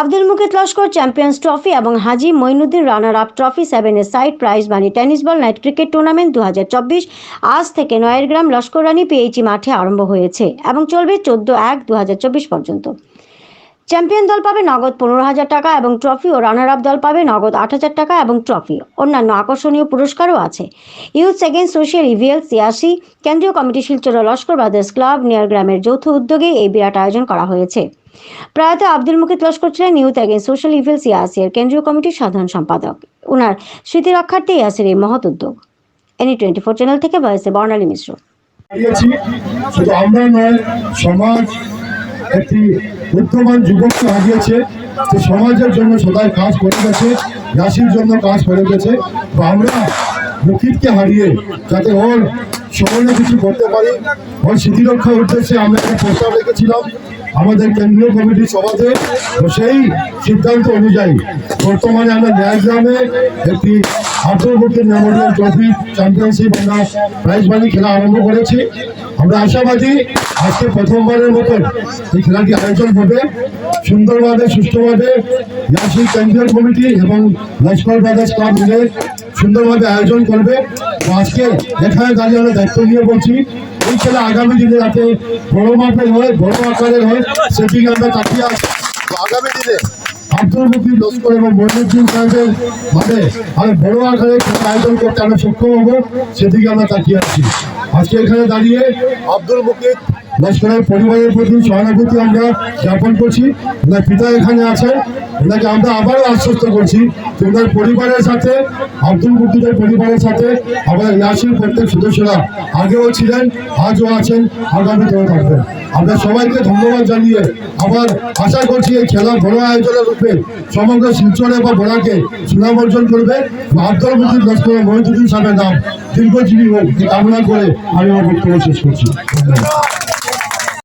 Abdul Mukit Laskar champions trophy এবং Haji Moinuddin runner up trophy সেভেনের side prize money tennis ball night cricket tournament দু হাজার চব্বিশ। আজ থেকে নয়ের গ্রাম লস্কর রানী পিএইচি মাঠে আরম্ভ হয়েছে এবং চলবে চোদ্দ এক দু পর্যন্ত। চ্যাম্পিয়ন দল পাবে নগদ পনেরো হাজার টাকা এবং ট্রফি ও রানার আপ দল পাবে নগদ আট হাজার টাকা এবং ট্রফি। অন্যান্য আকর্ষণীয় পুরস্কারও আছে। Youth second social evil Siasi, কেন্দ্রীয় committee Silchar Laskar brothers club near গ্রামের যৌথ উদ্যোগে এই বিরাট আয়োজন করা হয়েছে। প্রয়াত আব্দুল মুকিত লস্কর ছিলেন ইউথ এগেন্স্ট সোশ্যাল ইভিল সিয়াসির কেন্দ্রীয় কমিটির সাধারণ সম্পাদক। ওনার স্মৃতি রক্ষার্থে ইয়াসির এই মহৎ উদ্যোগ। এনি টোয়েন্টি ফোর চ্যানেল থেকে বয়সে বর্ণালী মিশ্র। শুধু আমরা নয়, সমাজ একটি বুদ্ধমান যুবককে হারিয়েছে যে সমাজের জন্য সদাই কাজ করে গেছে, রাশির জন্য কাজ করে গেছে আমরা মুকিতকে হারিয়ে যাতে ওর স্মরণে কিছু করতে পারি। ওই স্মৃতিরক্ষার উদ্দেশ্যে আমরা একটা প্রস্তাব রেখেছিলাম আমাদের কেন্দ্রীয় কমিটির সভাতে। সেই সিদ্ধান্ত অনুযায়ী বর্তমানে আমরা ন্যায় গ্রামে একটি মুকিত মেমোরিয়াল ট্রফি চ্যাম্পিয়নশিপ আমরা প্রাইজ মানি খেলা আরম্ভ করেছি। আমরা আশাবাদী আজকে প্রথমবারের মতন এই খেলাটি আয়োজন হবে। সুন্দরভাবে, সুষ্ঠুভাবে ইয়াসির কেন্দ্রীয় কমিটি এবং লস্কর ব্রাদার্স ক্লাব মিলে সুন্দরভাবে আয়োজন করবে। আজকে এখানে দাঁড়িয়ে আমরা দায়িত্ব নিয়ে বলছি, এই খেলা আগামী দিনে যাতে বড় মাপের হয়, বড় আকারের হয় সেদিকে আমরা তো আগামী দিনে আব্দুল মুকির লস্কর এবং মহিনুদ্দিন সাহেবের মানে আমি বড় আকারে আয়োজন করতে আমরা সক্ষম হব, সেদিকে আমরা তাকিয়ে আছি। আজকে এখানে দাঁড়িয়ে আব্দুল মুকির লস্করের পরিবারের প্রতি সহানুভূতি আমরা জ্ঞাপন করছি। ওনার পিতা এখানে আছেন, ওনাকে আমরা আবারও আশ্বস্ত করছি যে ওনার পরিবারের সাথে, আব্দুল মুকিদের পরিবারের সাথে আমাদের ইয়াসির প্রত্যেক সদস্যরা আগেও ছিলেন, আজও আছেন আগামীতেও থাকবেন। আমরা সবাইকে ধন্যবাদ জানিয়ে আবার আশা করছি এই খেলা বড় আয়োজনের রূপে সমগ্র শিলচরে বা বড়াকে সুনাম অর্জন করবে। আব্দুল মুকিদ লস্কর মহিদুদ্দিন সাহেবের নাম দীর্ঘজীবী হোক কামনা করে আমি আমার বক্তব্য শেষ করছি। ধন্যবাদ।